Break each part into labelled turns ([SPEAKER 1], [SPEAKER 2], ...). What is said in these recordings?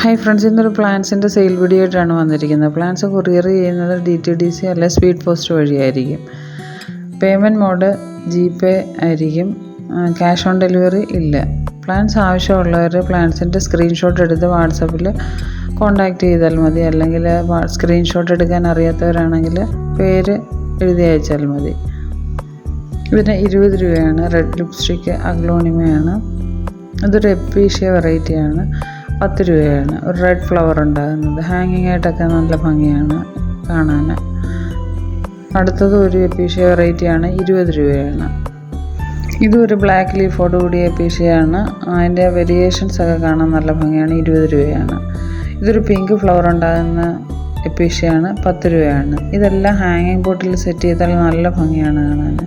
[SPEAKER 1] Hi friends ഇന്നൊരു പ്ലാൻസിന്റെ sale video ആയിട്ടാണ് വന്നിരിക്കുന്നത്. പ്ലാൻസ് കൊറിയർ ചെയ്യുന്നത് ഡി ടി ഡി സി അല്ലെ സ്പീഡ് പോസ്റ്റ് വഴിയായിരിക്കും. പേയ്മെന്റ് മോഡ് ജി പേ ആയിരിക്കും. ക്യാഷ് ഓൺ ഡെലിവറി ഇല്ല. പ്ലാൻസ് ആവശ്യമുള്ളവർ പ്ലാൻസിന്റെ സ്ക്രീൻഷോട്ട് എടുത്ത് വാട്സപ്പിൽ കോണ്ടാക്ട് ചെയ്താൽ മതി. അല്ലെങ്കിൽ സ്ക്രീൻഷോട്ട് എടുക്കാൻ അറിയാത്തവരാണെങ്കിൽ പേര് എഴുതി അയച്ചാൽ മതി. ഇതിന് ഇരുപത് രൂപയാണ്. റെഡ് ലിപ്സ്റ്റിക്ക് അഗ്ലോണിമയാണ് ഇതൊരു എപ്പീഷ്യ വെറൈറ്റിയാണ് പത്ത് രൂപയാണ്. ഒരു റെഡ് ഫ്ലവർ ഉണ്ടാകുന്നത്. ഹാങ്ങിങ് ആയിട്ടൊക്കെ നല്ല ഭംഗിയാണ് കാണാൻ അടുത്തത് ഒരു എപ്പീഷ്യ വെറൈറ്റിയാണ് ഇരുപത് രൂപയാണ്. ഇതും ഒരു ബ്ലാക്ക് ലീഫോട് കൂടിയ എപ്പീഷ്യയാണ് അതിന്റെ വേരിയേഷൻസ് ഒക്കെ കാണാൻ നല്ല ഭംഗിയാണ്. ഇരുപത് രൂപയാണ്. ഇതൊരു പിങ്ക് ഫ്ലവർ ഉണ്ടാകുന്ന എപ്പീഷ്യയാണ് പത്ത് രൂപയാണ്. ഇതെല്ലാം ഹാങ്ങിങ് ബോട്ടിൽ സെറ്റ് ചെയ്താൽ നല്ല ഭംഗിയാണ് കാണാൻ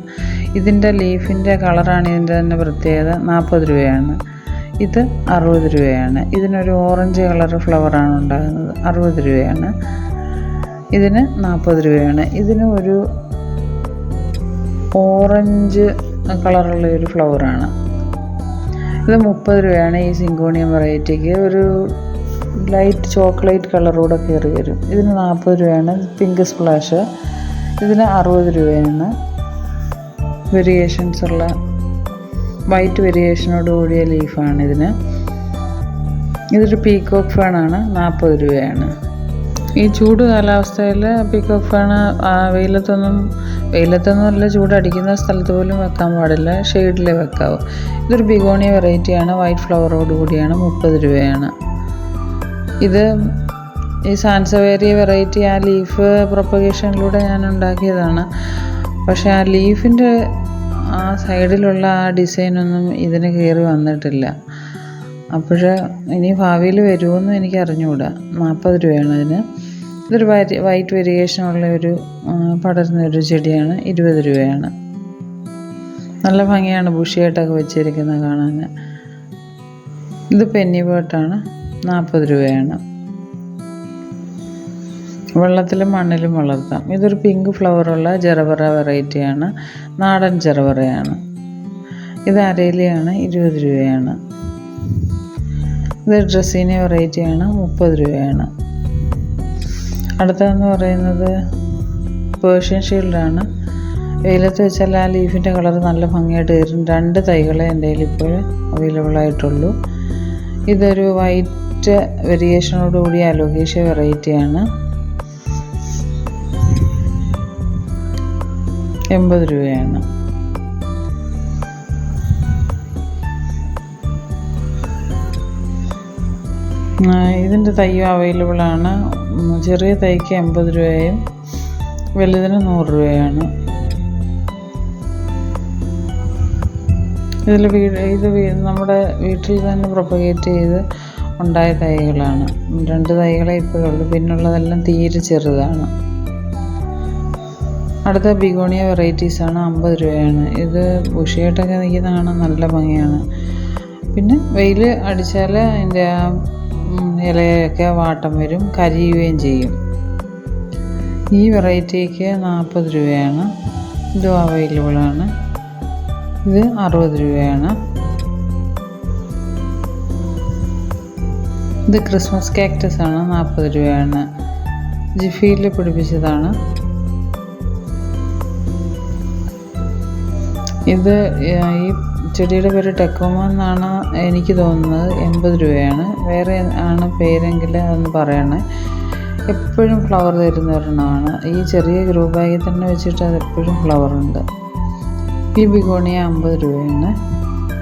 [SPEAKER 1] ഇതിന്റെ ലീഫിന്റെ കളറാണ് ഇതിന്റെ തന്നെ പ്രത്യേകത. നാൽപ്പത് രൂപയാണ്. ഇത് അറുപത് രൂപയാണ്. ഇതിനൊരു ഓറഞ്ച് കളർ ഫ്ലവറാണ് ഉണ്ടാകുന്നത്. അറുപത് രൂപയാണ്. ഇതിന് നാൽപ്പത് രൂപയാണ്. ഇതിന് ഒരു ഓറഞ്ച് കളറുള്ള ഒരു ഫ്ലവറാണ് ഇത് മുപ്പത് രൂപയാണ് ഈ സിങ്കോണിയം വെറൈറ്റിക്ക് ഒരു ലൈറ്റ് ചോക്ലേറ്റ് കളറോടെ കയറി വരും. ഇതിന് നാൽപ്പത് രൂപയാണ് പിങ്ക് സ്പ്ലാഷ് ഇതിന് അറുപത് രൂപയാണ് വേരിയേഷൻസ് ഉള്ള വൈറ്റ് വേരിയേഷനോട് കൂടിയ ലീഫാണ് ഇതിന്. ഇതൊരു പീക്കോക്ക് ഫേണാണ് നാൽപ്പത് രൂപയാണ്. ഈ ചൂട് കാലാവസ്ഥയിൽ പീക്കോക്ക് ഫേണ് വെയിലത്തൊന്നും വെയിലത്തൊന്നുമല്ല ചൂടടിക്കുന്ന സ്ഥലത്ത് പോലും വെക്കാൻ പാടില്ല ഷെയ്ഡിൽ വെക്കാവൂ. ഇതൊരു ബിഗോണിയ വെറൈറ്റിയാണ് വൈറ്റ് ഫ്ലവറോട് കൂടിയാണ് മുപ്പത് രൂപയാണ്. ഇത് ഈ സാൻസവേരിയ വെറൈറ്റി ആ ലീഫ് പ്രൊപ്പഗേഷനിലൂടെ ഞാൻ ഉണ്ടാക്കിയതാണ്. പക്ഷേ ആ ലീഫിന്റെ ആ സൈഡിലുള്ള ആ ഡിസൈനൊന്നും ഇതിന് കയറി വന്നിട്ടില്ല. അപ്പോൾ ഇനി ഭാവിയിൽ വരുമെന്നും എനിക്ക് അറിഞ്ഞുകൂടാ നാൽപ്പത് രൂപയാണ് അതിന്. ഇതൊരു വൈറ്റ് വൈറ്റ് വേരിയേഷനുള്ള ഒരു പടരുന്ന ഒരു ചെടിയാണ്. ഇരുപത് രൂപയാണ്. നല്ല ഭംഗിയാണ് ബുഷിയായിട്ടൊക്കെ വെച്ചിരിക്കുന്നത് കാണാൻ ഇത് പെന്നി ബേട്ടാണ് നാൽപ്പത് രൂപയാണ്. വെള്ളത്തിലും മണ്ണിലും വളർത്താം. ഇതൊരു പിങ്ക് ഫ്ലവറുള്ള ജെറവറ വെറൈറ്റിയാണ് നാടൻ ജെറവറയാണ് ഇത് അരയിലയാണ് ഇരുപത് രൂപയാണ്. ഇത് ഡ്രസ്സീന വെറൈറ്റിയാണ് മുപ്പത് രൂപയാണ്. അടുത്തതെന്ന് പറയുന്നത് പേർഷ്യൻ ഷീൽഡാണ് വെയിലത്ത് വെച്ചാൽ ആ ലീഫിന്റെ കളർ നല്ല ഭംഗിയായിട്ട് വരും. രണ്ട് തൈകളെ എന്റെ കയ്യിൽ ഇപ്പോൾ അവൈലബിൾ ആയിട്ടുള്ളൂ. ഇതൊരു വൈറ്റ് വേരിയേഷനോട് കൂടിയ അലോകേഷ്യ വെറൈറ്റിയാണ് എൺപത് രൂപയാണ്. ഇതിന്റെ തയ്യും അവൈലബിൾ ആണ്. ചെറിയ തൈക്ക് എൺപത് രൂപയും വലുതിന് നൂറ് രൂപയാണ്. ഇതിൽ വീട് ഇത് നമ്മുടെ വീട്ടിൽ തന്നെ പ്രൊപ്പഗേറ്റ് ചെയ്ത് ഉണ്ടായ തൈകളാണ്. രണ്ട് തൈകളെ ഇപ്പോഴുള്ളൂ. പിന്നുള്ളതെല്ലാം തീരെ ചെറുതാണ്. അടുത്ത ബിഗോണിയ വെറൈറ്റീസാണ് അമ്പത് രൂപയാണ്. ഇത് ബുഷിയായിട്ടൊക്കെ നിൽക്കുന്ന കാണാൻ നല്ല ഭംഗിയാണ്. പിന്നെ വെയിൽ അടിച്ചാൽ അതിന്റെ ആ ഇലയൊക്കെ വാട്ടം വരും കരിയുകയും ചെയ്യും. ഈ വെറൈറ്റിക്ക് നാൽപ്പത് രൂപയാണ്. ഇതും അവൈലബിളാണ് ഇത് അറുപത് രൂപയാണ്. ഇത് ക്രിസ്മസ് കാക്ടസ് ആണ് നാൽപ്പത് രൂപയാണ്. ജിഫിയിൽ പിടിപ്പിച്ചതാണ്. ഇത് ഈ ചെടിയുടെ പേര് ടെക്കോമ എന്നാണ് എനിക്ക് തോന്നുന്നത്. എൺപത് രൂപയാണ്. വേറെ ആണ് പേരെങ്കിൽ അതൊന്ന് പറയണേ. എപ്പോഴും ഫ്ലവർ തരുന്ന ഒരെണ്ണമാണ്. ഈ ചെറിയ ഗ്രൂ തന്നെ വെച്ചിട്ട് അത് എപ്പോഴും ഫ്ലവർ ഉണ്ട്. ഈ ബിഗോണിയ അമ്പത് രൂപയാണ്.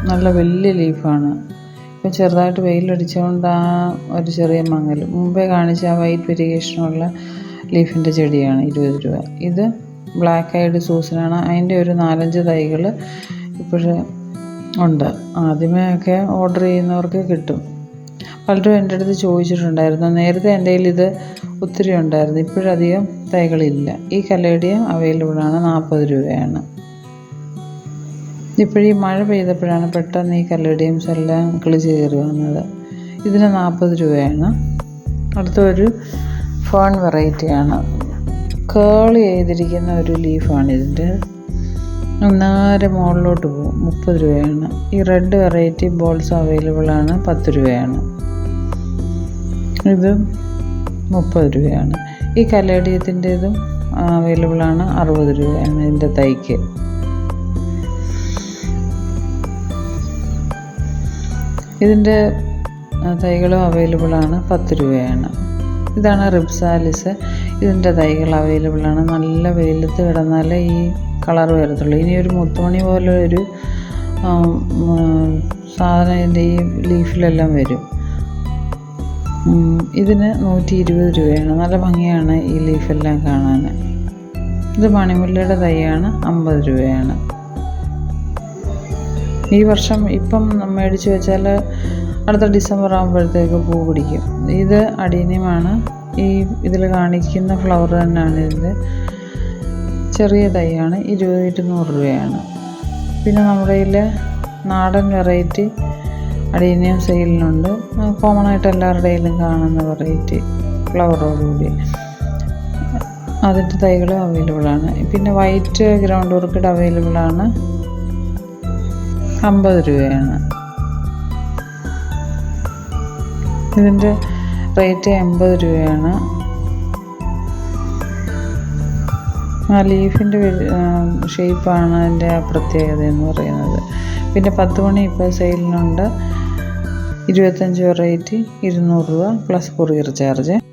[SPEAKER 1] നല്ല വലിയ ലീഫാണ്. ഇപ്പം ചെറുതായിട്ട് വെയിലടിച്ചുകൊണ്ട് ആ ഒരു ചെറിയ മങ്ങൽ മുമ്പേ കാണിച്ച ആ വൈറ്റ് വെരിഗേഷനുള്ള ലീഫിന്റെ ചെടിയാണ് ഇരുപത് രൂപ. ഇത് ബ്ലാക്ക് ഐഡ് സൂസനാണ്. അതിന്റെ ഒരു നാലഞ്ച് തൈകൾ ഇപ്പോഴ് ഉണ്ട്. ആദ്യമേ ഒക്കെ ഓർഡർ ചെയ്യുന്നവർക്ക് കിട്ടും. പലരും എന്റെ അടുത്ത് ചോദിച്ചിട്ടുണ്ടായിരുന്നു. നേരത്തെ എന്റെ കയ്യിൽ ഇത് ഒത്തിരി ഉണ്ടായിരുന്നു. ഇപ്പോഴധികം തൈകളില്ല. ഈ കലേഡിയം അവൈലബിളാണ് നാൽപ്പത് രൂപയാണ്. ഇപ്പോഴീ മഴ പെയ്തപ്പോഴാണ് പെട്ടെന്ന് ഈ കലേഡിയംസ് എല്ലാം കിളിച്ച് കയറി വന്നത്. ഇതിന് നാൽപ്പത് രൂപയാണ്. അടുത്തൊരു ഫേൺ വെറൈറ്റിയാണ് കേൾ ചെയ്തിരിക്കുന്ന ഒരു ലീഫാണ് ഇതിന്റെ. നേരെ മുകളിലോട്ട് പോകും. മുപ്പത് രൂപയാണ്. ഈ റെഡ് വെറൈറ്റി ബോൾസ് അവൈലബിൾ ആണ്. പത്ത് രൂപയാണ്. ഇത് മുപ്പത് രൂപയാണ്. ഈ കലേഡിയത്തിന്റേതും അവൈലബിൾ ആണ്. അറുപത് രൂപയാണ് ഇതിന്റെ തൈക്ക്. ഇതിന്റെ തൈകളും അവൈലബിൾ ആണ്. പത്ത് രൂപയാണ്. ഇതാണ് റിബ്സാലിസ് ഇതിന്റെ തൈകൾ അവൈലബിൾ ആണ്. നല്ല വെയിലത്ത് കിടന്നാലേ ഈ കളർ വരത്തുള്ളൂ. ഇനി ഒരു മുത്തുമണി പോലെ ഒരു സാധനം ഇതിന്റെ ഈ ലീഫിലെല്ലാം വരും. ഇതിന് നൂറ്റി ഇരുപത് രൂപയാണ്. നല്ല ഭംഗിയാണ് ഈ ലീഫെല്ലാം കാണാൻ. ഇത് മണിമുല്ലയുടെ തൈയാണ് അമ്പത് രൂപയാണ്. ഈ വർഷം ഇപ്പം മേടിച്ച് വെച്ചാൽ അടുത്ത ഡിസംബർ ആകുമ്പോഴത്തേക്ക് പൂ പിടിക്കും. ഇത് അടീനിയമാണ്. ഈ ഇതിൽ കാണിക്കുന്ന ഫ്ലവർ തന്നെയാണ് ഇതിന്റെ ചെറിയ തൈയാണ് ഇരുപത് ഇരുന്നൂറ് രൂപയാണ്. പിന്നെ നമ്മുടെ കയ്യിൽ നാടൻ വെറൈറ്റി അടീനിയം സെയിലിനുണ്ട്. കോമൺ ആയിട്ട് എല്ലാവരുടെ കയ്യിലും കാണുന്ന വെറൈറ്റി ഫ്ലവറോടുകൂടി അതിന്റെ തൈകളും അവൈലബിൾ ആണ്. പിന്നെ വൈറ്റ് ഗ്രൗണ്ട് ഓർക്കിഡ് അവൈലബിൾ ആണ്. അമ്പത് രൂപയാണ്. ഇതിന്റെ റേറ്റ് എൺപത് രൂപയാണ്. ആ ലീഫിന്റെ ഷേപ്പാണ് അതിന്റെ പ്രത്യേകത എന്ന് പറയുന്നത്. പിന്നെ പത്ത് മണി ഇപ്പോൾ സെയിലിനുണ്ട്. ഇരുപത്തഞ്ച് വെറൈറ്റി ഇരുന്നൂറ് രൂപ പ്ലസ് കൊറിയർ ചാർജ്.